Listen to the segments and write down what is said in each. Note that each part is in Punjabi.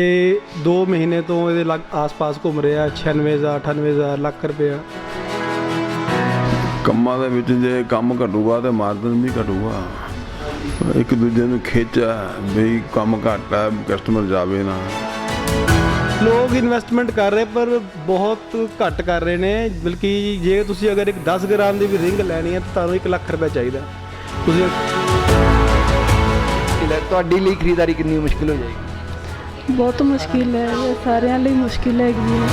ਇਹ 2 ਮਹੀਨੇ ਤੋਂ ਇਹਦੇ ਲੱਗ ਆਸ-ਪਾਸ ਘੁੰਮ ਰਿਹਾ 96000 98000 ਲੱਖ ਰੁਪਇਆ। ਕੰਮਾਂ ਦੇ ਵਿੱਚ ਜੇ ਕੰਮ ਘਟੂਗਾ ਤੇ ਮਾਰਜਨ ਵੀ ਘਟੂਗਾ। ਇੱਕ ਦੂਜੇ ਨੂੰ ਖਿੱਚ ਵੀ ਕੰਮ ਘੱਟ ਹੈ ਕਸਟਮਰ ਜਾਵੇ ਨਾ। ਲੋਕ ਇਨਵੈਸਟਮੈਂਟ ਕਰ ਰਹੇ ਪਰ ਬਹੁਤ ਘੱਟ ਕਰ ਰਹੇ ਨੇ। ਬਲਕਿ ਜੇ ਤੁਸੀਂ ਅਗਰ ਇੱਕ 10 ਗ੍ਰਾਮ ਦੀ ਵੀ ਰਿੰਗ ਲੈਣੀ ਹੈ ਤਾਂ ਤੁਹਾਨੂੰ 1 ਲੱਖ ਰੁਪਏ ਚਾਹੀਦਾ। ਤੁਸੀਂ ਤੁਹਾਡੀ ਲਈ ਖਰੀਦਦਾਰੀ ਕਿੰਨੀ ਮੁਸ਼ਕਿਲ ਹੋ ਜਾਏਗੀ? ਬਹੁਤ ਮੁਸ਼ਕਿਲ ਹੈ ਇਹ ਸਾਰਿਆਂ ਲਈ ਮੁਸ਼ਕਿਲ ਹੈਗੀ ਹੈ।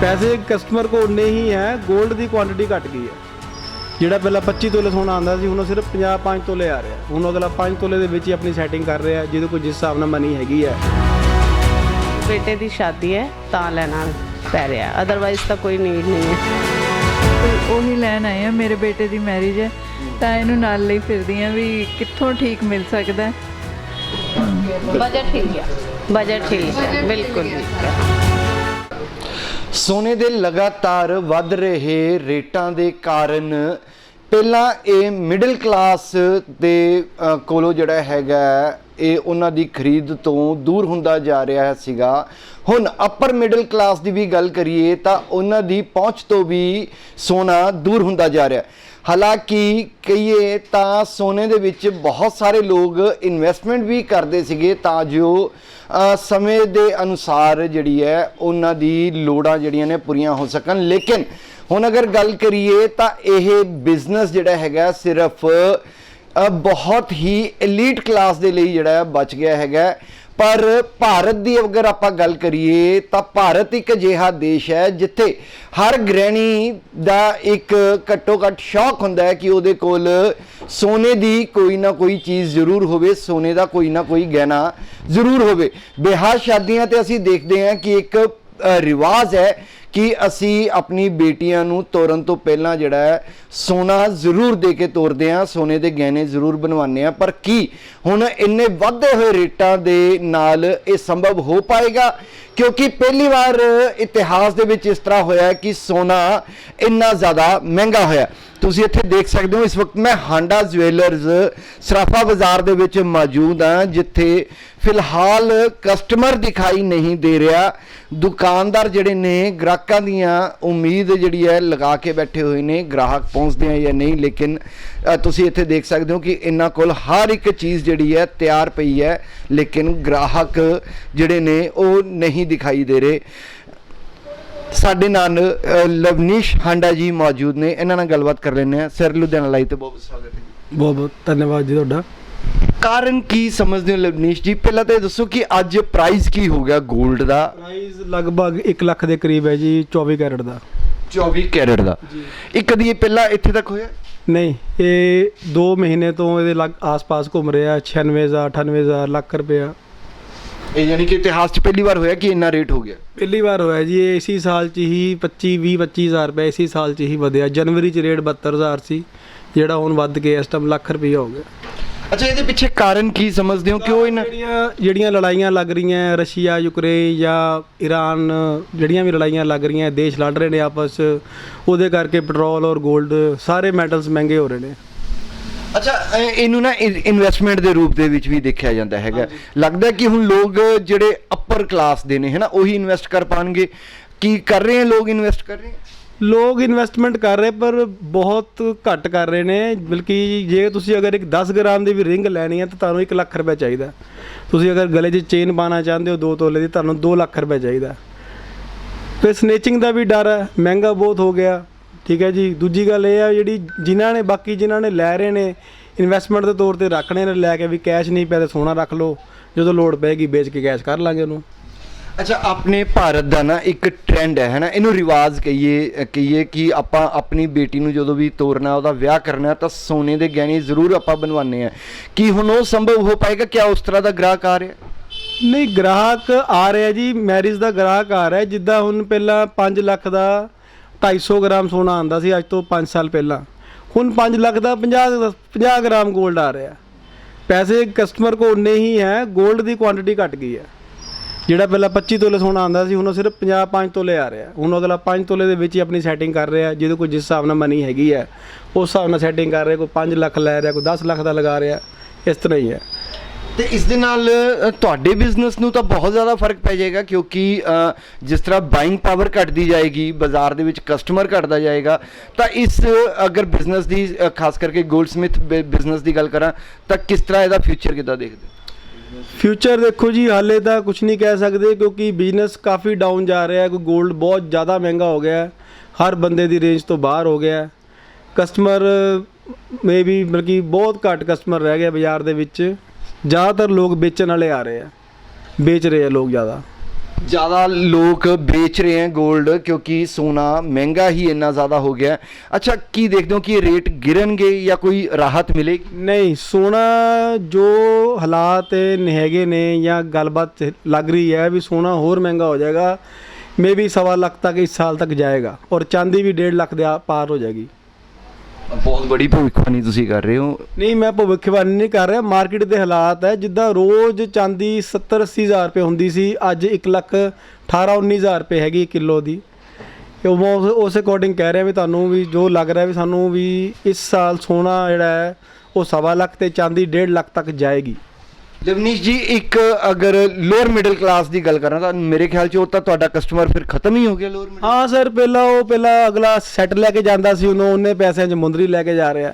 ਪੈਸੇ ਕਸਟਮਰ ਕੋਲ ਉਨੇ ਹੀ ਹੈ 골ਡ ਦੀ ਕੁਆਂਟੀਟੀ ਘਟ ਗਈ ਹੈ। ਜਿਹੜਾ ਪਹਿਲਾਂ 25 ਤੋਲੇ ਸੋਨਾ ਆਂਦਾ ਸੀ ਹੁਣ ਉਹ ਸਿਰਫ 50 5 ਤੋਲੇ ਆ ਰਿਹਾ। ਹੁਣ ਅਗਲਾ 5 ਤੋਲੇ ਦੇ ਵਿੱਚ ਹੀ ਆਪਣੀ ਸੈਟਿੰਗ ਕਰ ਰਿਹਾ ਜਿਹਦੇ ਕੋਲ ਜਿਸ ਹਿਸਾਬ ਨਾਲ ਮਨੀ ਹੈਗੀ ਹੈ। ਬੇਟੇ ਦੀ ਸ਼ਾਦੀ ਹੈ ਤਾਂ ਲੈਣਾ ਪੈ ਰਿਹਾ। ਅਦਰਵਾਈਜ਼ ਤਾਂ ਕੋਈ ਨੀਡ ਨਹੀਂ ਹੈ। ਤੇ ਉਹੀ ਲੈਣ ਆਏ ਆ ਮੇਰੇ ਬੇਟੇ ਦੀ ਮੈਰਿਜ ਹੈ। ਤਾਂ ਇਹਨੂੰ ਨਾਲ ਲਈ ਫਿਰਦੀ ਆ ਵੀ ਕਿੱਥੋਂ ਠੀਕ ਮਿਲ ਸਕਦਾ ਹੈ। ਬਜਟ ਠੀਕ ਹੈ ਬਜਟ ਠੀਕ ਹੈ ਬਿਲਕੁਲ ਠੀਕ ਹੈ ਸੋਨੇ ਦੇ ਲਗਾਤਾਰ ਵੱਧ ਰਹੇ ਰੇਟਾਂ ਦੇ ਕਾਰਨ ਪਹਿਲਾਂ ਇਹ ਮਿਡਲ ਕਲਾਸ ਦੇ ਅ, ਕੋਲੋਂ ਜਿਹੜਾ ਹੈਗਾ ਇਹ ਉਹਨਾਂ ਦੀ ਖਰੀਦ ਤੋਂ ਦੂਰ ਹੁੰਦਾ ਜਾ ਰਿਹਾ ਸੀਗਾ। ਹੁਣ ਅਪਰ ਮਿਡਲ ਕਲਾਸ ਦੀ ਵੀ ਗੱਲ ਕਰੀਏ ਤਾਂ ਉਹਨਾਂ ਦੀ ਪਹੁੰਚ ਤੋਂ ਵੀ ਸੋਨਾ ਦੂਰ ਹੁੰਦਾ ਜਾ ਰਿਹਾ। ਹਾਲਾਂਕਿ ਕਹੀਏ ਤਾਂ ਸੋਨੇ ਦੇ ਵਿੱਚ ਬਹੁਤ ਸਾਰੇ ਲੋਕ ਇਨਵੈਸਟਮੈਂਟ ਵੀ ਕਰਦੇ ਸੀਗੇ ਤਾਂ ਜੋ ਸਮੇਂ ਦੇ ਅਨੁਸਾਰ ਜਿਹੜੀ ਹੈ ਉਹਨਾਂ ਦੀ ਲੋੜਾਂ ਜਿਹੜੀਆਂ ਨੇ ਪੂਰੀਆਂ ਹੋ ਸਕਣ। ਲੇਕਿਨ ਹੁਣ ਅਗਰ ਗੱਲ ਕਰੀਏ ਤਾਂ ਇਹ ਬਿਜ਼ਨਸ ਜਿਹੜਾ ਹੈਗਾ ਸਿਰਫ ਬਹੁਤ ਹੀ ਐਲੀਟ ਕਲਾਸ ਦੇ ਲਈ ਜਿਹੜਾ ਬਚ ਗਿਆ ਹੈਗਾ ਪਰ ਭਾਰਤ ਦੀ ਅਗਰ ਆਪਾਂ ਗੱਲ ਕਰੀਏ, ਤਾਂ ਭਾਰਤ ਇੱਕ ਅਜਿਹਾ ਦੇਸ਼ ਹੈ, ਜਿੱਥੇ ਹਰ ਗ੍ਰਹਿਣੀ ਦਾ ਇੱਕ ਘੱਟੋ ਘੱਟ ਸ਼ੌਕ ਹੁੰਦਾ ਹੈ ਕਿ ਉਹਦੇ ਕੋਲ ਸੋਨੇ ਦੀ ਕੋਈ ਨਾ ਕੋਈ ਚੀਜ਼ ਜ਼ਰੂਰ ਹੋਵੇ, ਸੋਨੇ ਦਾ ਕੋਈ ਨਾ ਕੋਈ ਗਹਿਣਾ ਜ਼ਰੂਰ ਹੋਵੇ। ਵਿਆਹ ਸ਼ਾਦੀਆਂ ਤੇ ਅਸੀਂ ਦੇਖਦੇ ਹਾਂ ਕਿ ਇੱਕ ਰਿਵਾਜ ਹੈ ਕਿ ਅਸੀਂ ਆਪਣੀ ਬੇਟੀਆਂ ਨੂੰ ਤੋਰਨ ਤੋਂ ਪਹਿਲਾਂ ਜਿਹੜਾ ਹੈ, ਸੋਨਾ ਜ਼ਰੂਰ ਦੇ ਕੇ ਤੋਰਦੇ ਹਾਂ, ਸੋਨੇ ਦੇ ਗਹਿਣੇ ਜ਼ਰੂਰ ਬਣਵਾਉਂਦੇ ਹਾਂ। ਪਰ ਕੀ ਹੁਣ ਇੰਨੇ ਵਧਦੇ ਹੋਏ ਰੇਟਾਂ ਦੇ ਨਾਲ ਇਹ ਸੰਭਵ ਹੋ ਪਾਏਗਾ? ਕਿਉਂਕਿ ਪਹਿਲੀ ਵਾਰ ਇਤਿਹਾਸ ਦੇ ਵਿੱਚ ਇਸ ਤਰ੍ਹਾਂ ਹੋਇਆ ਕਿ ਸੋਨਾ ਇੰਨਾ ਜ਼ਿਆਦਾ ਮਹਿੰਗਾ ਹੋਇਆ ਤੁਸੀਂ ਇੱਥੇ ਦੇਖ ਸਕਦੇ ਹੋ, ਇਸ ਵਕਤ ਮੈਂ ਹਾਂਡਾ ਜੁਐਲਰਸ ਸਰਾਫਾ ਬਾਜ਼ਾਰ ਦੇ ਵਿੱਚ ਮੌਜੂਦ ਹਾਂ, ਜਿੱਥੇ ਫਿਲਹਾਲ ਕਸਟਮਰ ਦਿਖਾਈ ਨਹੀਂ ਦੇ ਰਿਹਾ। ਦੁਕਾਨਦਾਰ ਜਿਹੜੇ ਨੇ, ਗ੍ਰਾਹਕਾਂ ਦੀਆਂ ਉਮੀਦ ਜਿਹੜੀ ਹੈ ਲਗਾ ਕੇ ਬੈਠੇ ਹੋਏ ਨੇ, ਗ੍ਰਾਹਕ ਪਹੁੰਚਦੇ ਆ ਜਾਂ ਨਹੀਂ, ਲੇਕਿਨ ਤੁਸੀਂ ਇੱਥੇ ਦੇਖ ਸਕਦੇ ਹੋ ਕਿ ਇਹਨਾਂ ਕੋਲ ਹਰ ਇੱਕ ਚੀਜ਼ ਜਿਹੜੀ ਹੈ ਤਿਆਰ ਪਈ ਹੈ, ਲੇਕਿਨ ਗ੍ਰਾਹਕ ਜਿਹੜੇ ਨੇ ਉਹ ਨਹੀਂ ਦਿਖਾਈ ਦੇ ਰਹੇ। ਸਾਡੇ ਨਾਲ ਲਵਨੀਸ਼ ਹਾਂਡਾ ਜੀ ਮੌਜੂਦ ਨੇ, ਇਹਨਾਂ ਨਾਲ ਗੱਲਬਾਤ ਕਰ ਲੈਂਦੇ ਆ ਸਰ, ਲੁਧਿਆਣਾ ਲਾਈਵ ਤੇ ਬਹੁਤ ਬਹੁਤ ਸਵਾਗਤ ਹੈ ਜੀ। ਬਹੁਤ ਬਹੁਤ ਧੰਨਵਾਦ ਜੀ ਤੁਹਾਡਾ। ਕਾਰਨ ਕੀ ਸਮਝਦੇ ਹੋ ਲਵਨੀਸ਼ ਜੀ? ਪਹਿਲਾਂ ਤਾਂ ਇਹ ਦੱਸੋ ਕਿ ਅੱਜ ਪ੍ਰਾਈਸ ਕੀ ਹੋ ਗਿਆ 골ਡ ਦਾ? ਪ੍ਰਾਈਸ ਲਗਭਗ 1 ਲੱਖ ਦੇ ਕਰੀਬ ਹੈ ਜੀ 24 ਕੈਰਟ ਦਾ। 24 ਕੈਰਟ ਦਾ? ਇਹ ਕਦੀ ਇਹ ਪਹਿਲਾਂ ਇੱਥੇ ਤੱਕ ਹੋਇਆ? ਨਹੀਂ ਇਹ 2 ਮਹੀਨੇ ਤੋਂ ਇਹਦੇ ਲੱਗ ਆਸ-ਪਾਸ ਘੁੰਮ ਰਿਹਾ 96000 98000 ਲੱਖ ਰੁਪਇਆ। ਇਹ ਯਾਨੀ ਕਿ ਇਤਿਹਾਸ 'ਚ ਪਹਿਲੀ ਵਾਰ ਹੋਇਆ ਕਿ ਇੰਨਾ ਰੇਟ ਹੋ ਗਿਆ? ਪਹਿਲੀ ਵਾਰ ਹੋਇਆ ਜੀ ਇਹ ਇਸੀ ਸਾਲ 'ਚ ਹੀ 25 20 25000 ਰੁਪਏ ਇਸੀ ਸਾਲ 'ਚ ਹੀ ਵਧਿਆ। ਜਨਵਰੀ 'ਚ ਰੇਟ 72000 ਸੀ ਜਿਹੜਾ ਹੁਣ ਵੱਧ ਕੇ ਇਸ ਟਾਈਮ ਲੱਖ ਰੁਪਈਆ ਹੋ ਗਿਆ। ਅੱਛਾ ਇਹਦੇ ਪਿੱਛੇ ਕਾਰਨ ਕੀ ਸਮਝਦੇ ਹੋ? ਕਿ ਉਹ ਇਹਨਾਂ ਜਿਹੜੀਆਂ ਜਿਹੜੀਆਂ ਲੜਾਈਆਂ ਲੱਗ ਰਹੀਆਂ ਰਸ਼ੀਆ ਯੂਕਰੇਨ ਜਾਂ ਈਰਾਨ ਜਿਹੜੀਆਂ ਵੀ ਲੜਾਈਆਂ ਲੱਗ ਰਹੀਆਂ ਦੇਸ਼ ਲੜ ਰਹੇ ਨੇ ਆਪਸ 'ਚ, ਉਹਦੇ ਕਰਕੇ ਪੈਟਰੋਲ ਔਰ 골ਡ ਸਾਰੇ ਮੈਟਲਸ ਮਹਿੰਗੇ ਹੋ ਰਹੇ ਨੇ। ਅੱਛਾ ਇਹ- ਇਹਨੂੰ ਨਾ ਇਨਵੈਸਟਮੈਂਟ ਦੇ ਰੂਪ ਦੇ ਵਿੱਚ ਵੀ ਦੇਖਿਆ ਜਾਂਦਾ ਹੈਗਾ। ਲੱਗਦਾ ਕਿ ਹੁਣ ਲੋਕ ਜਿਹੜੇ ਅਪਰ ਕਲਾਸ ਦੇ ਨੇ ਹੈਨਾ ਉਹੀ ਇਨਵੈਸਟ ਕਰ ਪਾਣਗੇ। ਕੀ ਕਰ ਰਹੇ ਹਨ ਲੋਕ ਇਨਵੈਸਟ ਕਰ ਰਹੇ ਹਨ ਲੋਕ ਇਨਵੈਸਟਮੈਂਟ ਕਰ ਰਹੇ, ਪਰ ਬਹੁਤ ਘੱਟ ਕਰ ਰਹੇ ਨੇ। ਬਲਕਿ ਜੇ ਤੁਸੀਂ ਅਗਰ ਇੱਕ 10 ਗ੍ਰਾਮ ਦੀ ਵੀ ਰਿੰਗ ਲੈਣੀ ਹੈ, ਤਾਂ ਤੁਹਾਨੂੰ 1 ਲੱਖ ਰੁਪਏ ਚਾਹੀਦਾ ਤੁਸੀਂ ਅਗਰ ਗਲੇ 'ਚ ਚੇਨ ਪਾਣਾ ਚਾਹੁੰਦੇ ਹੋ 2 ਤੋਲੇ ਦੀ, ਤੁਹਾਨੂੰ 2 ਲੱਖ ਰੁਪਏ ਚਾਹੀਦਾ ਤੇ ਸਨੇਚਿੰਗ ਦਾ ਵੀ ਡਰ ਹੈ, ਮਹਿੰਗਾ ਬਹੁਤ ਹੋ ਗਿਆ। ਠੀਕ ਹੈ ਜੀ। ਦੂਜੀ ਗੱਲ ਇਹ ਆ ਜਿਹੜੀ ਜਿਨ੍ਹਾਂ ਨੇ, ਬਾਕੀ ਜਿਨ੍ਹਾਂ ਨੇ ਲੈ ਰਹੇ ਨੇ ਇਨਵੈਸਟਮੈਂਟ ਦੇ ਤੌਰ ਤੇ ਰੱਖਣੇ ਨੇ, ਲੈ ਕੇ ਵੀ ਕੈਸ਼ ਨਹੀਂ ਪਿਆ ਤੇ ਸੋਨਾ ਰੱਖ ਲਓ। ਜਦੋਂ ਲੋੜ ਪਏਗੀ ਵੇਚ ਕੇ ਕੈਸ਼ ਕਰ ਲਾਂਗੇ ਉਹਨੂੰ। ਅੱਛਾ, ਆਪਣੇ ਭਾਰਤ ਦਾ ਨਾ ਇੱਕ ਟ੍ਰੈਂਡ ਹੈ, ਹੈਨਾ? ਇਹਨੂੰ ਰਿਵਾਜ ਕਹੀਏ ਕਹੀਏ ਕਿ ਆਪਾਂ ਆਪਣੀ ਬੇਟੀ ਨੂੰ ਜਦੋਂ ਵੀ ਤੋਰਨਾ, ਉਹਦਾ ਵਿਆਹ ਕਰਨਾ, ਤਾਂ ਸੋਨੇ ਦੇ ਗਹਿਣੇ ਜ਼ਰੂਰ ਆਪਾਂ ਬਣਵਾਉਂਦੇ ਆ ਕੀ ਹੁਣ ਉਹ ਸੰਭਵ ਹੋ ਪਾਏਗਾ? ਕਿਆ ਉਸ ਤਰ੍ਹਾਂ ਦਾ ਗ੍ਰਾਹਕ ਆ ਰਿਹਾ? ਨਹੀਂ, ਗ੍ਰਾਹਕ ਆ ਰਿਹਾ ਜੀ, ਮੈਰਿਜ ਦਾ ਗ੍ਰਾਹਕ ਆ ਰਿਹਾ। ਜਿੱਦਾਂ ਹੁਣ ਪਹਿਲਾਂ 5 ਲੱਖ ਦਾ 250 ਗ੍ਰਾਮ ਸੋਨਾ ਆਂਦਾ ਸੀ, ਅੱਜ ਤੋਂ 5 ਸਾਲ ਪਹਿਲਾਂ। ਹੁਣ 5 ਲੱਖ ਦਾ 50 50 ਗ੍ਰਾਮ 골ਡ ਆ ਰਿਹਾ। ਪੈਸੇ ਕਸਟਮਰ ਕੋਲ ਉਨੇ ਹੀ ਹੈ 골ਡ ਦੀ ਕੁਆਂਟੀਟੀ ਘਟ ਗਈ ਹੈ। ਜਿਹੜਾ ਪਹਿਲਾਂ 25 ਤੋਲੇ ਸੋਨਾ ਆਂਦਾ ਸੀ, ਹੁਣ ਉਹ ਸਿਰਫ 50 5 ਤੋਲੇ ਆ ਰਿਹਾ। ਹੁਣ ਅਗਲਾ 5 ਤੋਲੇ ਦੇ ਵਿੱਚ ਹੀ ਆਪਣੀ ਸੈਟਿੰਗ ਕਰ ਰਿਹਾ, ਜਿਹਦੇ ਕੋਲ ਜਿਸ ਹਿਸਾਬ ਨਾਲ ਮਨੀ ਹੈਗੀ ਹੈ, ਉਸ ਹਿਸਾਬ ਨਾਲ ਸੈਟਿੰਗ ਕਰ ਰਿਹਾ, ਕੋਈ 5 ਲੱਖ ਲੈ ਰਿਹਾ, ਕੋਈ 10 ਲੱਖ ਦਾ ਲਗਾ ਰਿਹਾ, ਇਸ ਤਰ੍ਹਾਂ ਹੀ ਹੈ। ਤੇ ਇਸ ਦੇ ਨਾਲ ਤੁਹਾਡੇ ਬਿਜ਼ਨਸ ਨੂੰ ਤਾਂ ਬਹੁਤ ਜ਼ਿਆਦਾ ਫ਼ਰਕ ਪੈ ਜਾਏਗਾ, ਕਿਉਂਕਿ ਜਿਸ ਤਰ੍ਹਾਂ ਬਾਇੰਗ ਪਾਵਰ ਘਟਦੀ ਜਾਏਗੀ, ਬਾਜ਼ਾਰ ਦੇ ਵਿੱਚ ਕਸਟਮਰ ਘਟਦਾ ਜਾਏਗਾ, ਤਾਂ ਇਸ, ਅਗਰ ਬਿਜ਼ਨਸ ਦੀ ਖਾਸ ਕਰਕੇ ਗੋਲਡ 골ਡਸਮਿਥ ਬਿਜ਼ਨਸ ਦੀ ਗੱਲ ਕਰਾਂ, ਤਾਂ ਕਿਸ ਤਰ੍ਹਾਂ ਇਹਦਾ ਫਿਊਚਰ ਕਿੱਦਾਂ ਦੇਖਦੇ ਫਿਊਚਰ ਦੇਖੋ ਜੀ, ਹਾਲੇ ਤਾਂ ਕੁਝ ਨਹੀਂ ਕਹਿ ਸਕਦੇ ਕਿਉਂਕਿ ਬਿਜ਼ਨਸ ਕਾਫੀ ਡਾਊਨ ਜਾ ਰਿਹਾ ਹੈ, ਕੋਈ 골ਡ ਬਹੁਤ ਜ਼ਿਆਦਾ ਮਹਿੰਗਾ ਹੋ ਗਿਆ ਹੈ, ਹਰ ਬੰਦੇ ਦੀ ਰੇਂਜ ਤੋਂ ਬਾਹਰ ਹੋ ਗਿਆ ਹੈ। ਕਸਟਮਰ ਮੇ ਵੀ ਬਲਕਿ ਬਹੁਤ ਘੱਟ ਕਸਟਮਰ ਰਹਿ ਗਿਆ ਬਾਜ਼ਾਰ ਦੇ ਵਿੱਚ, ਜ਼ਿਆਦਾਤਰ ਲੋਕ ਵੇਚਣ ਵਾਲੇ ਆ ਰਹੇ ਆ ਵੇਚ ਰਹੇ ਆ ਲੋਕ ਜ਼ਿਆਦਾ। ਜ਼ਿਆਦਾ ਲੋਕ ਵੇਚ ਰਹੇ ਹੈ 골ਡ ਕਿਉਂਕਿ ਸੋਨਾ ਮਹਿੰਗਾ ਹੀ ਇੰਨਾ ਜ਼ਿਆਦਾ ਹੋ ਗਿਆ ਹੈ। ਅੱਛਾ, ਕੀ ਦੇਖਦੇ ਹੋ ਕਿ ਇਹ ਰੇਟ ਗਿਰਨਗੇ ਜਾਂ ਕੋਈ ਰਾਹਤ ਮਿਲੇਗੀ ਨਹੀਂ, ਸੋਨਾ ਜੋ ਹਾਲਾਤ ਨੇ ਹੈਗੇ ਨੇ ਜਾਂ ਗੱਲਬਾਤ ਲੱਗ ਰਹੀ ਹੈ ਵੀ ਸੋਨਾ ਹੋਰ ਮਹਿੰਗਾ ਹੋ ਜਾਏਗਾ ਮੇ ਵੀ ਸਵਾ ਲੱਖ ਤੱਕ ਇਸ ਸਾਲ ਤੱਕ ਜਾਏਗਾ ਔਰ ਚਾਂਦੀ ਵੀ 1.5 ਲੱਖ ਦੇ ਪਾਰ ਹੋ ਜਾਏਗੀ ਬਹੁਤ ਬੜੀ ਭਵਿੱਖਬਾਣੀ ਤੁਸੀਂ ਕਰ ਰਹੇ ਹੋ। ਨਹੀਂ, ਮੈਂ ਭਵਿੱਖਬਾਣੀ ਨਹੀਂ ਕਰ ਰਿਹਾ। ਮਾਰਕੀਟ ਦੇ ਹਾਲਾਤ ਹੈ, ਜਿੱਦਾਂ ਰੋਜ਼ ਚਾਂਦੀ 70 80 ਹਜ਼ਾਰ ਰੁਪਏ ਹੁੰਦੀ ਸੀ, ਅੱਜ 1 ਲੱਖ 18 19 ਹਜ਼ਾਰ ਰੁਪਏ ਹੈਗੀ ਕਿਲੋ ਦੀ। ਤੇ ਉਹ ਉਸ- ਉਸ ਅਕੋਰਡਿੰਗ ਕਹਿ ਰਿਹਾ ਵੀ ਤੁਹਾਨੂੰ ਵੀ ਜੋ ਲੱਗ ਰਿਹਾ ਵੀ ਸਾਨੂੰ ਵੀ ਇਸ ਸਾਲ ਸੋਨਾ ਜਿਹੜਾ ਹੈ, ਉਹ ਸਵਾ ਲੱਖ ਤੇ ਚਾਂਦੀ 1.5 ਲੱਖ ਤੱਕ ਜਾਏਗੀ। ਲਵਨੀਸ਼ ਜੀ ਇੱਕ ਅਗਰ ਲੋਅਰ ਮਿਡਲ ਕਲਾਸ ਦੀ ਗੱਲ ਕਰਾਂ ਤਾਂ ਮੇਰੇ ਖਿਆਲ 'ਚ ਉਹ ਤਾਂ ਤੁਹਾਡਾ ਕਸਟਮਰ ਫਿਰ ਖਤਮ ਹੀ ਹੋ ਗਿਆ ਲੋਅਰ ਮਿਡਲ ਹਾਂ ਸਰ ਪਹਿਲਾਂ ਉਹ ਪਹਿਲਾਂ ਅਗਲਾ ਸੈੱਟ ਲੈ ਕੇ ਜਾਂਦਾ ਸੀ ਉਹਨੂੰ ਉਹਨੇ ਪੈਸਿਆਂ 'ਚ ਮੁੰਦਰੀ ਲੈ ਕੇ ਜਾ ਰਿਹਾ।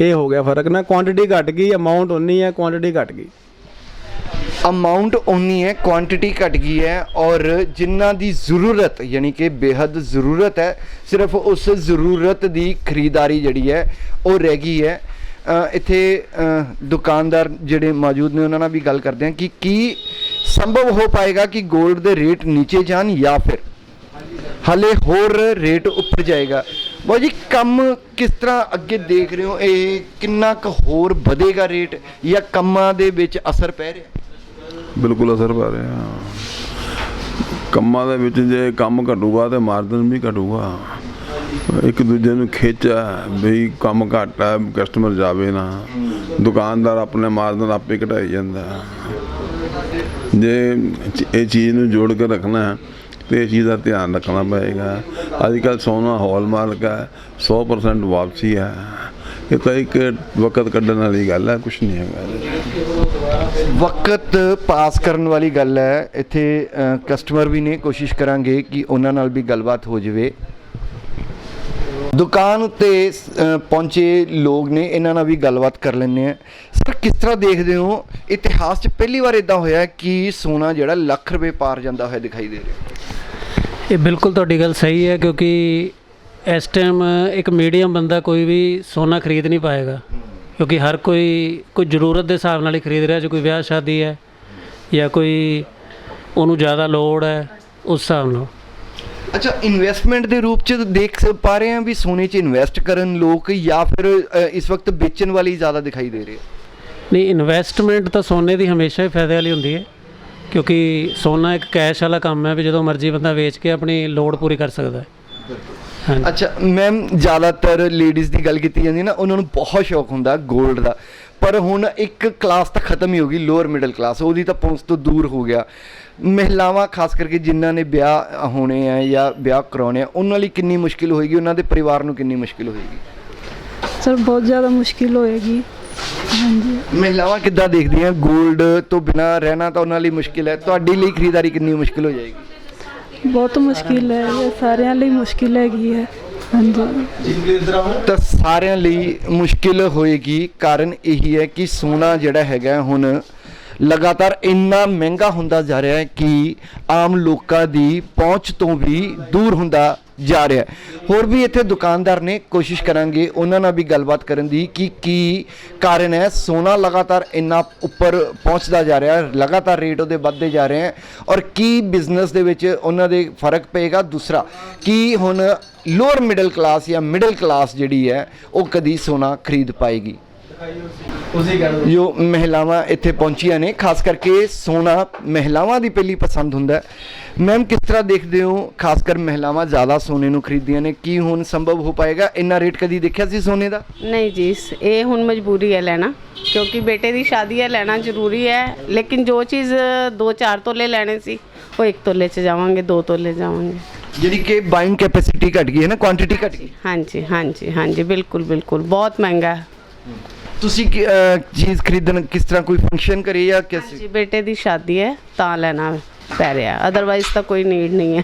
ਇਹ ਹੋ ਗਿਆ ਫ਼ਰਕ ਨਾ ਕੁਆਂਟੀਟੀ ਘਟ ਗਈ ਅਮਾਉਂਟ ਉਨੀ ਹੈ ਕੁਆਂਟੀਟੀ ਘਟ ਗਈ। ਅਮਾਉਂਟ ਉਨੀ ਹੈ ਕੁਆਂਟੀਟੀ ਘਟ ਗਈ ਹੈ ਔਰ ਜਿਨ੍ਹਾਂ ਦੀ ਜ਼ਰੂਰਤ ਯਾਨੀ ਕਿ ਬੇਹੱਦ ਜ਼ਰੂਰਤ ਹੈ ਸਿਰਫ ਉਸ ਜ਼ਰੂਰਤ ਦੀ ਖਰੀਦਦਾਰੀ ਜਿਹੜੀ ਹੈ ਉਹ ਰਹਿ ਗਈ ਹੈ। ਇੱਥੇ ਦੁਕਾਨਦਾਰ ਜਿਹੜੇ ਮੌਜੂਦ ਨੇ, ਉਹਨਾਂ ਨਾਲ ਵੀ ਗੱਲ ਕਰਦੇ ਹਾਂ ਕਿ ਕੀ ਸੰਭਵ ਹੋ ਪਾਏਗਾ ਕਿ 골ਡ ਦੇ ਰੇਟ ਨੀਚੇ ਜਾਣ ਜਾਂ ਫਿਰ ਹਲੇ ਹੋਰ ਰੇਟ ਉੱਪਰ ਜਾਏਗਾ? ਬਾਈ ਜੀ, ਕੰਮ ਕਿਸ ਤਰ੍ਹਾਂ ਅੱਗੇ ਦੇਖ ਰਹੇ ਹੋ? ਇਹ ਕਿੰਨਾ ਕੁ ਹੋਰ ਵਧੇਗਾ ਰੇਟ ਜਾਂ ਕੰਮਾਂ ਦੇ ਵਿੱਚ ਅਸਰ ਪੈ ਰਿਹਾ? ਬਿਲਕੁਲ ਅਸਰ ਪੈ ਰਿਹਾ। ਕੰਮਾਂ ਦੇ ਵਿੱਚ ਜੇ ਕੰਮ ਘਟੂਗਾ ਤੇ ਮਾਰਜਨ ਵੀ ਘਟੂਗਾ। ਇੱਕ ਦੂਜੇ ਨੂੰ ਖਿੱਚ ਵੀ ਕੰਮ ਘੱਟ ਹੈ ਕਸਟਮਰ ਜਾਵੇ ਨਾ। ਦੁਕਾਨਦਾਰ ਆਪਣੇ ਮਾਰਜਨ ਆਪੇ ਘਟਾਈ ਜਾਂਦਾ। ਜੇ ਇਹ ਚੀਜ਼ ਨੂੰ ਜੋੜ ਕੇ ਰੱਖਣਾ ਹੈ, ਤੇ ਇਹ ਚੀਜ਼ ਦਾ ਧਿਆਨ ਰੱਖਣਾ ਪਏਗਾ। ਅੱਜ ਕੱਲ ਸੋਨਾ ਹਾਲਮਾਰਕ ਹੈ 100% ਵਾਪਸੀ ਹੈ। ਇਹ ਤਾਂ ਇੱਕ ਵਕਤ ਕੱਢਣ ਵਾਲੀ ਗੱਲ ਹੈ ਕੁਝ ਨਹੀਂ ਹੈਗਾ। ਵਕਤ ਪਾਸ ਕਰਨ ਵਾਲੀ ਗੱਲ ਹੈ। ਇੱਥੇ ਕਸਟਮਰ ਵੀ ਨੇ, ਕੋਸ਼ਿਸ਼ ਕਰਾਂਗੇ ਕਿ ਉਹਨਾਂ ਨਾਲ ਵੀ ਗੱਲਬਾਤ ਹੋ ਜਾਵੇ। ਦੁਕਾਨ ਉੱਤੇ ਪਹੁੰਚੇ ਲੋਕ ਨੇ, ਇਹਨਾਂ ਨਾਲ ਵੀ ਗੱਲਬਾਤ ਕਰ ਲੈਂਦੇ ਆ ਸਰ, ਕਿਸ ਤਰ੍ਹਾਂ ਦੇਖਦੇ ਹੋ? ਇਤਿਹਾਸ 'ਚ ਪਹਿਲੀ ਵਾਰ ਇਦਾਂ ਹੋਇਆ ਕਿ ਸੋਨਾ ਜਿਹੜਾ ਲੱਖ ਰੁਪਏ ਪਾਰ ਜਾਂਦਾ ਹੋਇਆ ਦਿਖਾਈ ਦੇ ਰਿਹਾ ਇਹ ਬਿਲਕੁਲ ਤੁਹਾਡੀ ਗੱਲ ਸਹੀ ਹੈ, ਕਿਉਂਕਿ ਇਸ ਟਾਈਮ ਇੱਕ ਮੀਡੀਅਮ ਬੰਦਾ ਕੋਈ ਵੀ ਸੋਨਾ ਖਰੀਦ ਨਹੀਂ ਪਾਏਗਾ। ਕਿਉਂਕਿ ਹਰ ਕੋਈ ਕੋਈ ਜ਼ਰੂਰਤ ਦੇ ਹਿਸਾਬ ਨਾਲ ਹੀ ਖਰੀਦ ਰਿਹਾ, ਜੇ ਕੋਈ ਵਿਆਹ, ਸ਼ਾਦੀ ਹੈ ਜਾਂ ਕੋਈ ਉਹਨੂੰ ਜ਼ਿਆਦਾ ਲੋੜ ਹੈ, ਉਸ ਹਿਸਾਬ ਨਾਲ। ਅੱਛਾ ਇਨਵੈਸਟਮੈਂਟ ਦੇ ਰੂਪ 'ਚ ਦੇਖ ਪਾ ਰਹੇ ਹਾਂ ਵੀ ਸੋਨੇ 'ਚ ਇਨਵੈਸਟ ਕਰਨ ਲੋਕ ਜਾਂ ਫਿਰ ਅ, ਇਸ ਵਕਤ ਵੇਚਣ ਵਾਲੀ ਜ਼ਿਆਦਾ ਦਿਖਾਈ ਦੇ ਰਹੇ ਨਹੀਂ ਇਨਵੈਸਟਮੈਂਟ ਤਾਂ ਸੋਨੇ ਦੀ ਹਮੇਸ਼ਾ ਹੀ ਫਾਇਦੇ ਵਾਲੀ ਹੁੰਦੀ ਹੈ ਕਿਉਂਕਿ ਸੋਨਾ ਇੱਕ ਕੈਸ਼ ਵਾਲਾ ਕੰਮ ਹੈ ਵੀ ਜਦੋਂ ਮਰਜ਼ੀ ਬੰਦਾ ਵੇਚ ਕੇ ਆਪਣੀ ਲੋੜ ਪੂਰੀ ਕਰ ਸਕਦਾ ਹੈ। ਹਾਂਜੀ। ਅੱਛਾ ਮੈਮ ਜ਼ਿਆਦਾਤਰ ਲੇਡੀਜ਼ ਦੀ ਗੱਲ ਕੀਤੀ ਜਾਂਦੀ ਹੈ ਨਾ ਉਹਨਾਂ ਨੂੰ ਬਹੁਤ ਸ਼ੌਕ ਹੁੰਦਾ 골ਡ ਦਾ। ਪਰ ਹੁਣ ਇੱਕ ਕਲਾਸ ਤਾਂ ਖਤਮ ਹੀ ਹੋ ਗਈ ਲੋਅਰ ਮਿਡਲ ਕਲਾਸ ਉਹਦੀ ਤਾਂ ਪਹੁੰਚ ਤੋਂ ਦੂਰ ਹੋ ਗਿਆ। ਮਹਿਲਾਵਾਂ ਖਾਸ ਕਰਕੇ ਜਿਨ੍ਹਾਂ ਨੇ ਵਿਆਹ ਹੋਣੇ ਆ ਜਾਂ ਵਿਆਹ ਕਰਾਉਣੇ ਆ ਉਹਨਾਂ ਲਈ ਕਿੰਨੀ ਮੁਸ਼ਕਿਲ ਹੋਏਗੀ? ਉਹਨਾਂ ਦੇ ਪਰਿਵਾਰ ਨੂੰ ਕਿੰਨੀ ਮੁਸ਼ਕਿਲ ਹੋਏਗੀ? ਸਰ ਬਹੁਤ ਜ਼ਿਆਦਾ ਮੁਸ਼ਕਿਲ ਹੋਏਗੀ। ਹਾਂਜੀ। ਮਹਿਲਾਵਾਂ ਕਿੱਦਾਂ ਦੇਖਦੀਆਂ? 골ਡ ਤੋਂ ਬਿਨਾ ਰਹਿਣਾ ਤਾਂ ਉਹਨਾਂ ਲਈ ਮੁਸ਼ਕਿਲ ਹੈ। ਤੁਹਾਡੀ ਲਈ ਖਰੀਦਦਾਰੀ ਕਿੰਨੀ ਮੁਸ਼ਕਿਲ ਹੋ ਜਾਏਗੀ? ਬਹੁਤ ਮੁਸ਼ਕਿਲ ਹੈ। ਇਹ ਸਾਰਿਆਂ ਲਈ ਮੁਸ਼ਕਿਲ ਹੈਗੀ ਹੈ। ਹਾਂਜੀ। ਤਾਂ ਸਾਰਿਆਂ ਲਈ ਮੁਸ਼ਕਿਲ ਹੋਏਗੀ। ਕਾਰਨ ਇਹੀ ਹੈ ਕਿ ਸੋਨਾ ਜਿਹੜਾ ਹੈਗਾ ਹੁਣ ਲਗਾਤਾਰ ਇੰਨਾ ਮਹਿੰਗਾ ਹੁੰਦਾ ਜਾ ਰਿਹਾ ਹੈ ਕਿ ਆਮ ਲੋਕਾਂ ਦੀ ਪਹੁੰਚ ਤੋਂ ਵੀ ਦੂਰ ਹੁੰਦਾ ਜਾ ਰਿਹਾ ਹੋਰ ਵੀ ਇੱਥੇ ਦੁਕਾਨਦਾਰ ਨੇ ਕੋਸ਼ਿਸ਼ ਕਰਾਂਗੇ ਉਹਨਾਂ ਨਾਲ ਵੀ ਗੱਲਬਾਤ ਕਰਨ ਦੀ ਕਿ ਕੀ ਕਾਰਨ ਹੈ। ਸੋਨਾ ਲਗਾਤਾਰ ਇੰਨਾ ਉੱਪਰ ਪਹੁੰਚਦਾ ਜਾ ਰਿਹਾ ਹੈ, ਲਗਾਤਾਰ ਰੇਟ ਉਹਦੇ ਵੱਧਦੇ ਜਾ ਰਹੇ ਹੈ ਔਰ ਕੀ ਬਿਜ਼ਨਸ ਦੇ ਵਿੱਚ ਉਹਨਾਂ ਦੇ ਫ਼ਰਕ ਪਏਗਾ? ਦੂਸਰਾ, ਕੀ ਹੁਣ ਲੋਅਰ ਮਿਡਲ ਕਲਾਸ ਜਾਂ ਮਿਡਲ ਕਲਾਸ ਜਿਹੜੀ ਹੈ, ਉਹ ਕਦੀ ਸੋਨਾ ਖਰੀਦ ਪਾਏਗੀ? ਜੋ ਮਹਿਲਾਵਾਂ ਇੱਥੇ ਪਹੁੰਚੀਆਂ ਨੇ ਖਾਸ ਕਰਕੇ ਸੋਨਾ ਮਹਿਲਾਵਾਂ ਦੀ ਪਹਿਲੀ ਪਸੰਦ ਹੁੰਦਾ ਹੈ। ਮੈਮ ਕਿਸ ਤਰ੍ਹਾਂ ਦੇਖਦੇ ਹੋ? ਖਾਸ ਕਰ ਮਹਿਲਾਵਾਂ ਜ਼ਿਆਦਾ ਸੋਨੇ ਨੂੰ ਖਰੀਦਦੀਆਂ ਨੇ ਕੀ ਹੁਣ ਸੰਭਵ ਹੋ ਪਾਏਗਾ? ਇੰਨਾ ਰੇਟ ਕਦੀ ਦੇਖਿਆ ਸੀ ਸੋਨੇ ਦਾ? ਨਹੀਂ ਜੀ ਇਹ ਹੁਣ ਮਜਬੂਰੀ ਹੈ ਲੈਣਾ ਕਿਉਂਕਿ ਬੇਟੇ ਦੀ ਸ਼ਾਦੀ ਹੈ ਲੈਣਾ ਜ਼ਰੂਰੀ ਹੈ। ਲੇਕਿਨ ਜੋ ਚੀਜ਼ 2-4 ਤੋਲੇ ਲੈਣੇ ਸੀ ਉਹ 1 ਤੋਲੇ 'ਚ ਜਾਵਾਂਗੇ 2 ਤੋਲੇ ਜਾਵਾਂਗੇ। ਜਿਹੜੀ ਕਿ ਬਾਇੰਗ ਕੈਪੈਸਿਟੀ ਘਟ ਗਈ ਹੈ ਨਾ ਕੁਆਂਟੀਟੀ ਘਟ ਗਈ। ਹਾਂਜੀ ਹਾਂਜੀ ਹਾਂਜੀ ਬਿਲਕੁਲ ਬਿਲਕੁਲ। ਬਹੁਤ ਮਹਿੰਗਾ ਹੈ। ਤੁਸੀਂ ਕੀ, ਅਹ, ਚੀਜ਼ ਖਰੀਦਣ ਕਿਸ ਤਰ੍ਹਾਂ ਕੋਈ ਫੰਕਸ਼ਨ ਕਰੇ ਜਾਂ ਕਿਸ ਜੀ ਬੇਟੇ ਦੀ ਸ਼ਾਦੀ ਹੈ ਤਾਂ ਲੈਣਾ ਪੈ ਰਿਹਾ। ਅਦਰਵਾਈਜ਼ ਤਾਂ ਕੋਈ ਨੀਡ ਨਹੀਂ ਹੈ।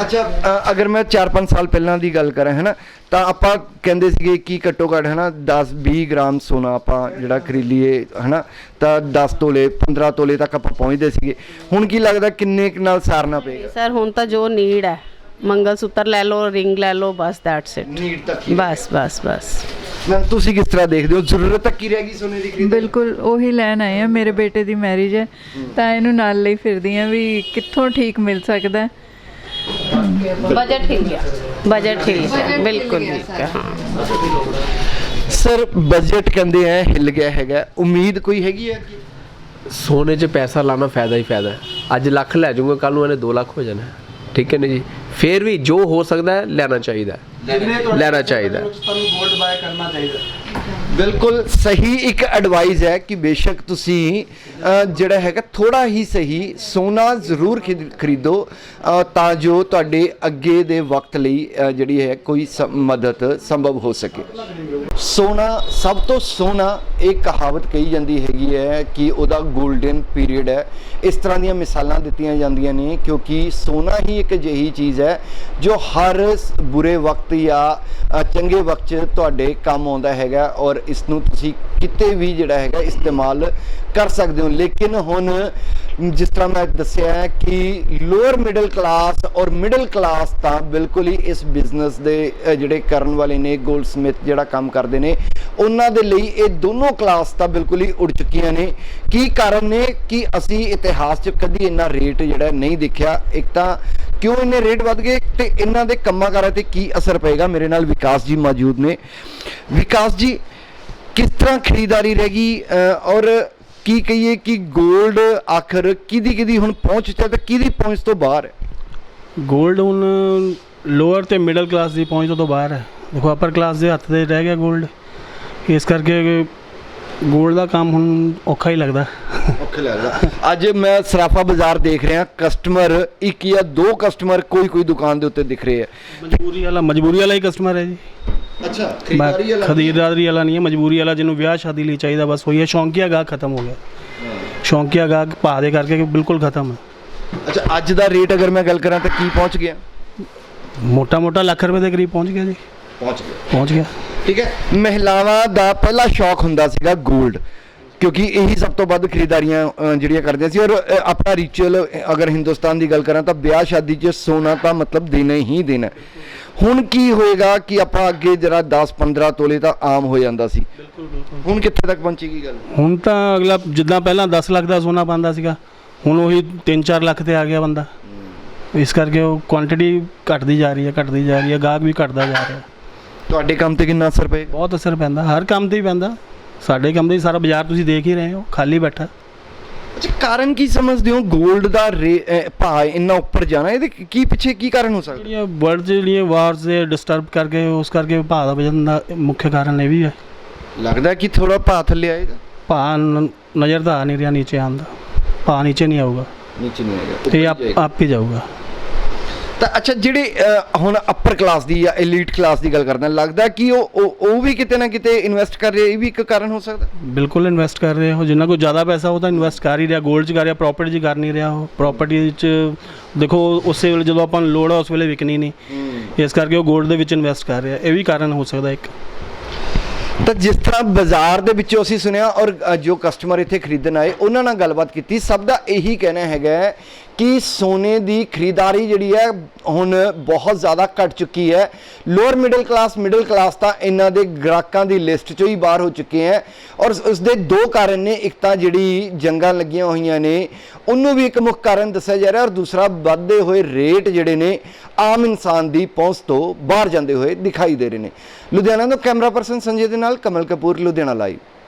ਅੱਛਾ ਅ, ਅਗਰ ਮੈਂ 4-5 ਸਾਲ ਪਹਿਲਾਂ ਦੀ ਗੱਲ ਕਰਾਂ ਹੈ ਨਾ ਤਾਂ ਆਪਾਂ ਕਹਿੰਦੇ ਸੀਗੇ ਕਿ ਘੱਟੋ ਘੱਟ ਹੈ ਨਾ 10-20 ਗ੍ਰਾਮ ਸੋਨਾ ਆਪਾਂ ਜਿਹੜਾ ਖਰੀਦ ਲਈਏ ਹੈ ਨਾ ਤਾਂ 10 ਤੋਲੇ 15 ਤੋਲੇ ਤੱਕ ਆਪਾਂ ਪਹੁੰਚਦੇ ਸੀਗੇ। ਹੁਣ ਕੀ ਲੱਗਦਾ ਕਿੰਨੇ ਕੁ ਨਾਲ ਸਾਰਨਾ ਪਏਗਾ? ਸਰ ਹੁਣ ਤਾਂ ਜੋ ਨੀਡ ਹੈ। ਮੰਗਲ ਸੂਤਰ ਲੈ ਲਓ ਰਿੰਗ ਲੈ ਲਓ ਬਸ ਦੈਟਸ ਇਟ ਨੀਡ ਤੱਕ ਬਸ ਬਸ ਬਸ। ਮੈਮ ਤੁਸੀਂ ਕਿਸ ਤਰ੍ਹਾਂ ਦੇਖਦੇ ਹੋ? ਜ਼ਰੂਰਤ ਤੱਕ ਹੀ ਰਹਿ ਗਈ ਸੋਨੇ ਦੀ ਖਰੀਦ ਬਿਲਕੁਲ ਉਹੀ ਲੈਣ ਆਏ ਆ। ਮੇਰੇ ਬੇਟੇ ਦੀ ਮੈਰਿਜ ਹੈ ਤਾਂ ਇਹਨੂੰ ਨਾਲ ਲਈ ਫਿਰਦੀ ਆ ਵੀ ਕਿੱਥੋਂ ਠੀਕ ਮਿਲ ਸਕਦਾ ਹੈ। ਬਜਟ ਠੀਕ ਹੈ ਬਜਟ ਠੀਕ ਹੈ ਬਿਲਕੁਲ ਠੀਕ ਹੈ ਹਾਂ। ਸਰ ਬਜਟ ਕਹਿੰਦੇ ਆ ਹਿੱਲ ਗਿਆ ਹੈਗਾ। ਉਮੀਦ ਕੋਈ ਹੈਗੀ ਹੈ ਕਿ ਸੋਨੇ 'ਚ ਪੈਸਾ ਲਾਣਾ ਫਾਇਦਾ ਹੀ ਫਾਇਦਾ। ਹੈ ਅੱਜ ਲੱਖ ਲੈ ਜਾਊਗਾ ਕੱਲ ਨੂੰ ਇਹਨੇ 2 ਲੱਖ ਹੋ ਜਾਣਾ। ਹੈ। ਠੀਕ ਹੈ ਨਾ ਜੀ? ਫਿਰ ਵੀ ਜੋ ਹੋ ਸਕਦਾ ਹੈ ਲੈਣਾ ਚਾਹੀਦਾ ਹੈ। ਲੈਣਾ ਚਾਹੀਦਾ ਹੈ। ਤੁਹਾਨੂੰ ਗੋਲਡ ਬਾਏ ਕਰਨਾ ਚਾਹੀਦਾ ਬਿਲਕੁਲ ਸਹੀ ਇੱਕ ਐਡਵਾਈਸ ਹੈ ਕਿ ਬੇਸ਼ੱਕ ਤੁਸੀਂ ਜਿਹੜਾ ਹੈਗਾ ਥੋੜਾ ਹੀ ਸਹੀ ਸੋਨਾ ਜ਼ਰੂਰ ਖਰੀਦ- ਖਰੀਦੋ ਤਾਂ ਜੋ ਤੁਹਾਡੇ ਅੱਗੇ ਦੇ ਵਕਤ ਲਈ ਜਿਹੜੀ ਹੈ ਕੋਈ ਸ- ਮਦਦ ਸੰਭਵ ਹੋ ਸਕੇ। ਸੋਨਾ, ਸਭ ਤੋਂ ਸੋਨਾ ਇਹ ਕਹਾਵਤ ਕਹੀ ਜਾਂਦੀ ਹੈਗੀ ਹੈ ਕਿ ਉਹਦਾ 골ਡਨ ਪੀਰੀਅਡ ਹੈ। ਇਸ ਤਰ੍ਹਾਂ ਦੀਆਂ ਮਿਸਾਲਾਂ ਦਿੱਤੀਆਂ ਜਾਂਦੀਆਂ ਨੇ, ਕਿਉਂਕਿ ਸੋਨਾ ਹੀ ਇੱਕ ਅਜਿਹੀ ਚੀਜ਼ ਹੈ ਜੋ ਹਰ ਬੁਰੇ ਵਕਤ ਜਾਂ ਚੰਗੇ ਵਕਤ 'ਚ ਤੁਹਾਡੇ ਕੰਮ ਆਉਂਦਾ ਹੈਗਾ ਔਰ ਇਸ ਨੂੰ ਤੁਸੀਂ ਕਿਤੇ ਵੀ ਜਿਹੜਾ ਹੈਗਾ ਇਸਤੇਮਾਲ ਕਰ ਸਕਦੇ ਹੋ। ਲੇਕਿਨ ਹੁਣ ਜਿਸ ਤਰ੍ਹਾਂ ਮੈਂ ਦੱਸਿਆ ਹੈ ਕਿ ਲੋਅਰ ਮਿਡਲ ਕਲਾਸ ਔਰ ਮਿਡਲ ਕਲਾਸ ਤਾਂ ਬਿਲਕੁਲ ਹੀ ਇਸ ਬਿਜ਼ਨਸ ਦੇ ਜਿਹੜੇ ਕਰਨ ਵਾਲੇ ਨੇ ਗੋਲਡ ਸਮਿਥ ਜਿਹੜਾ ਕੰਮ ਕਰਦੇ ਨੇ, ਉਹਨਾਂ ਦੇ ਲਈ ਇਹ ਦੋਨੋਂ ਕਲਾਸ ਤਾਂ ਬਿਲਕੁਲ ਹੀ ਉੜ ਚੁੱਕੀਆਂ ਨੇ। ਕੀ ਕਾਰਨ ਨੇ ਕਿ ਅਸੀਂ ਇਤਿਹਾਸ 'ਚ ਕਦੀ ਇੰਨਾ ਰੇਟ ਜਿਹੜਾ ਨਹੀਂ ਦੇਖਿਆ? ਇੱਕ ਤਾਂ ਕਿਉਂ ਇੰਨੇ ਰੇਟ ਵੱਧ ਗਏ ਤੇ ਇਹਨਾਂ ਦੇ ਕੰਮਾਂ ਕਾਰਾਂ ਤੇ ਕੀ ਅਸਰ ਪਏਗਾ? ਮੇਰੇ ਨਾਲ ਵਿਕਾਸ ਜੀ ਮੌਜੂਦ ਨੇ। ਵਿਕਾਸ ਜੀ ਕਿਸ ਤਰ੍ਹਾਂ ਖਰੀਦਾਰੀ ਰਹਿ ਗਈ ਔਰ ਕੀ ਕਹੀਏ ਕਿ ਗੋਲਡ ਆਖਰ ਕਿਹਦੀ ਕਿਹਦੀ ਹੁਣ ਪਹੁੰਚ ਤੇ ਤੇ ਕਿਹਦੀ ਪਹੁੰਚ ਤੋਂ ਬਾਹਰ ਹੈ? 골ਡ ਹੁਣ ਲੋਅਰ ਤੇ ਮਿਡਲ ਕਲਾਸ ਦੀ ਪਹੁੰਚ ਤੋਂ ਬਾਹਰ ਹੈ। ਦੇਖੋ ਅਪਰ ਕਲਾਸ ਦੇ ਹੱਥ ਦੇ ਰਹਿ ਗਿਆ ਗੋਲਡ ਇਸ ਕਰਕੇ ਗੋਲਡ ਦਾ ਕੰਮ ਹੁਣ ਔਖਾ ਹੀ ਲੱਗਦਾ। ਔਖਾ ਲੱਗਦਾ। ਅੱਜ ਮੈਂ ਸਰਾਫਾ ਬਾਜ਼ਾਰ ਦੇਖ ਰਿਹਾ ਕਸਟਮਰ ਇੱਕ ਜਾਂ ਦੋ ਕਸਟਮਰ ਕੋਈ ਕੋਈ ਦੁਕਾਨ ਦੇ ਉੱਤੇ ਦਿਖ ਰਹੇ ਹੈ। ਮਜਬੂਰੀ ਵਾਲਾ ਮਜਬੂਰੀ ਵਾਲਾ ਹੀ ਕਸਟਮਰ ਹੈ ਜੀ। ਅੱਛਾ ਖਰੀਦਦਾਰੀ ਵਾਲਾ ਨਹੀਂ ਹੈ। ਮਜਬੂਰੀ ਵਾਲਾ ਜਿਹਨੂੰ ਵਿਆਹ ਸ਼ਾਦੀ ਲਈ ਚਾਹੀਦਾ ਬਸ ਉਹੀ ਹੈ। ਸ਼ੌਂਕੀਆ ਗਾਹਕ ਖਤਮ ਹੋ ਗਿਆ। ਸ਼ੌਂਕੀਆ ਗਾਹਕ ਭਾਅ ਦੇ ਕਰਕੇ ਬਿਲਕੁਲ ਖਤਮ ਹੈ। ਅੱਛਾ ਅੱਜ ਦਾ ਰੇਟ ਅਗਰ ਮੈਂ ਗੱਲ ਕਰਾਂ ਤਾਂ ਕੀ ਪਹੁੰਚ ਗਿਆ? ਮੋਟਾ ਮੋਟਾ ਲੱਖ ਰੁਪਏ ਦੇ ਕਰੀਬ ਪਹੁੰਚ ਗਿਆ ਜੀ। ਪਹੁੰਚ ਗਿਆ। ਪਹੁੰਚ ਗਿਆ। ਠੀਕ ਹੈ ਮਹਿਲਾਵਾਂ ਦਾ ਪਹਿਲਾ ਸ਼ੌਕ ਹੁੰਦਾ ਸੀਗਾ 골ਡ ਕਿਉਂਕਿ ਇਹੀ ਸਭ ਤੋਂ ਵੱਧ ਖਰੀਦਾਰੀਆਂ ਜਿਹੜੀਆਂ ਕਰਦੀਆਂ ਸੀ। ਔਰ ਆਪਣਾ ਰਿਚੁਅਲ ਅਗਰ ਹਿੰਦੁਸਤਾਨ ਦੀ ਗੱਲ ਕਰਾਂ ਤਾਂ ਵਿਆਹ ਸ਼ਾਦੀ 'ਚ ਸੋਨਾ ਤਾਂ ਮਤਲਬ ਦੇਣਾ ਹੀ ਦੇਣਾ। ਹੁਣ ਕੀ ਹੋਏਗਾ ਕਿ ਆਪਾਂ ਅੱਗੇ ਜਰਾ 10 15 ਤੋਲੇ ਤਾਂ ਆਮ ਹੋ ਜਾਂਦਾ ਸੀ। ਹੁਣ ਕਿੱਥੇ ਤੱਕ ਪਹੁੰਚੇਗੀ ਗੱਲ? ਹੁਣ ਤਾਂ ਅਗਲਾ ਜਿੱਦਾਂ ਪਹਿਲਾਂ 10 ਲੱਖ ਦਾ ਸੋਨਾ ਪਾਉਂਦਾ ਸੀਗਾ ਹੁਣ ਉਹੀ 3-4 ਲੱਖ ਤੇ ਆ ਗਿਆ ਬੰਦਾ। ਇਸ ਕਰਕੇ ਉਹ ਕੁਆਂਟੀਟੀ ਘਟਦੀ ਜਾ ਰਹੀ ਹੈ ਘਟਦੀ ਜਾ ਰਹੀ ਹੈ ਗਾਹਕ ਵੀ ਘਟਦਾ ਜਾ ਰਿਹਾ ਤੁਹਾਡੇ ਕੰਮ ਤੇ ਕਿੰਨਾ ਅਸਰ ਪਏਗਾ ਬਹੁਤ ਅਸਰ ਪੈਂਦਾ ਹਰ ਕੰਮ ਤੇ ਹੀ ਪੈਂਦਾ। ਸਾਡੇ ਕੰਮ ਤੇ ਹੀ ਸਾਰਾ ਬਾਜ਼ਾਰ ਤੁਸੀਂ ਦੇਖ ਹੀ ਰਹੇ ਹੋ ਖਾਲੀ ਬੈਠਾ। ਅੱਛਾ ਕਾਰਨ ਕੀ ਸਮਝਦੇ ਹੋ? 골ਡ ਦਾ ਰੇ- ਭਾਅ ਇੰਨਾ ਉੱਪਰ ਜਾਣਾ ਇਹਦੇ ਕੀ ਪਿੱਛੇ ਕੀ ਕਾਰਨ ਹੋ ਸਕਦਾ? ਜਿਹੜੀਆਂ ਵਰਲਡ ਜਿਹੜੀਆਂ ਵਾਰਸ ਦੇ ਡਿਸਟਰਬ ਕਰਕੇ ਉਸ ਕਰਕੇ ਭਾਅ ਦਾ ਵਜਨ ਦਾ ਮੁੱਖ ਕਾਰਨ ਇਹ ਵੀ ਹੈ। ਲੱਗਦਾ ਕਿ ਥੋੜਾ ਭਾਅ ਥੱਲੇ ਆਏਗਾ? ਭਾਅ ਨ- ਨਜ਼ਰ ਤਾਂ ਆ ਨਹੀਂ ਰਿਹਾ ਨੀਚੇ ਆਉਣ ਦਾ। ਭਾਅ ਨੀਚੇ ਨਹੀਂ ਆਊਗਾ। ਨੀਚੇ ਨਹੀਂ ਆਏਗਾ ਤੇ ਆਪ ਆਪ ਹੀ ਜਾਊਗਾ। ਤਾਂ ਅੱਛਾ ਜਿਹੜੇ ਹੁਣ ਅਪਰ ਕਲਾਸ ਦੀ ਜਾਂ 엘ੀਟ ਕਲਾਸ ਦੀ ਗੱਲ ਕਰਦੇ ਲੱਗਦਾ ਕਿ ਉਹ ਉਹ ਵੀ ਕਿਤੇ ਨਾ ਕਿਤੇ ਇਨਵੈਸਟ ਕਰ ਰਹੇ ਇਹ ਵੀ ਇੱਕ ਕਾਰਨ ਹੋ ਸਕਦਾ? ਬਿਲਕੁਲ ਇਨਵੈਸਟ ਕਰ ਰਹੇ ਹੋ ਜਿੰਨਾ ਕੋ ਜ਼ਿਆਦਾ ਪੈਸਾ ਉਹ ਤਾਂ ਇਨਵੈਸਟ ਕਰ ਹੀ ਰਿਹਾ ਗੋਲਡ 'ਚ ਕਰ ਰਿਹਾ ਪ੍ਰੋਪਰਟੀ 'ਚ ਕਰ ਨਹੀਂ ਰਿਹਾ ਉਹ। ਪ੍ਰੋਪਰਟੀ 'ਚ ਦੇਖੋ ਉਸੇ ਵੇਲੇ ਜਦੋਂ ਆਪਾਂ ਨੂੰ ਲੋੜ ਆ ਉਸ ਵੇਲੇ ਵਿਕਣੀ ਨਹੀਂ। ਇਸ ਕਰਕੇ ਉਹ ਗੋਲਡ ਦੇ ਵਿੱਚ ਇਨਵੈਸਟ ਕਰ ਰਿਹਾ ਇਹ ਵੀ ਕਾਰਨ ਹੋ ਸਕਦਾ ਇੱਕ। ਤਾਂ ਜਿਸ ਤਰ੍ਹਾਂ ਬਾਜ਼ਾਰ ਦੇ ਵਿੱਚੋਂ ਅਸੀਂ ਸੁਣਿਆ ਔਰ ਜੋ ਕਸਟਮਰ ਇੱਥੇ ਖਰੀਦਣ ਆਏ ਉਹਨਾਂ ਨਾਲ ਗੱਲਬਾਤ ਕੀਤੀ। ਸਭ ਦਾ ਇਹੀ ਕਹਿਣਾ ਹੈਗਾ ਕਿ ਸੋਨੇ ਦੀ ਖਰੀਦਦਾਰੀ ਜਿਹੜੀ ਹੈ ਹੁਣ ਬਹੁਤ ਜ਼ਿਆਦਾ ਘਟ ਚੁੱਕੀ ਹੈ। Lower middle class middle class ਤਾਂ ਇਹਨਾਂ ਦੇ ਗ੍ਰਾਹਕਾਂ ਦੀ ਲਿਸਟ ਚੋਂ ਹੀ ਬਾਹਰ ਹੋ ਚੁੱਕੇ ਹੈ। ਔਰ ਉਸ ਦੇ ਦੋ ਕਾਰਨ ਨੇ, ਇੱਕ ਤਾਂ ਜਿਹੜੀ ਜੰਗਾਂ ਲੱਗੀਆਂ ਹੋਈਆਂ ਨੇ, ਉਹਨੂੰ ਵੀ ਇੱਕ ਮੁੱਖ ਕਾਰਨ ਦੱਸਿਆ ਜਾ ਰਿਹਾ ਔਰ ਦੂਸਰਾ ਵੱਧਦੇ ਹੋਏ ਰੇਟ ਜਿਹੜੇ ਨੇ, ਆਮ ਇਨਸਾਨ ਦੀ ਪਹੁੰਚ ਤੋਂ ਬਾਹਰ ਜਾਂਦੇ ਹੋਏ ਦਿਖਾਈ ਦੇ ਰਹੇ ਨੇ। ਲੁਧਿਆਣਾ ਤੋਂ ਕੈਮਰਾ ਪਰਸਨ ਸੰਜੇ ਦੇ ਨਾਲ ਕਮਲ ਕਪੂਰ, ਲੁਧਿਆਣਾ ਲਾਈਵ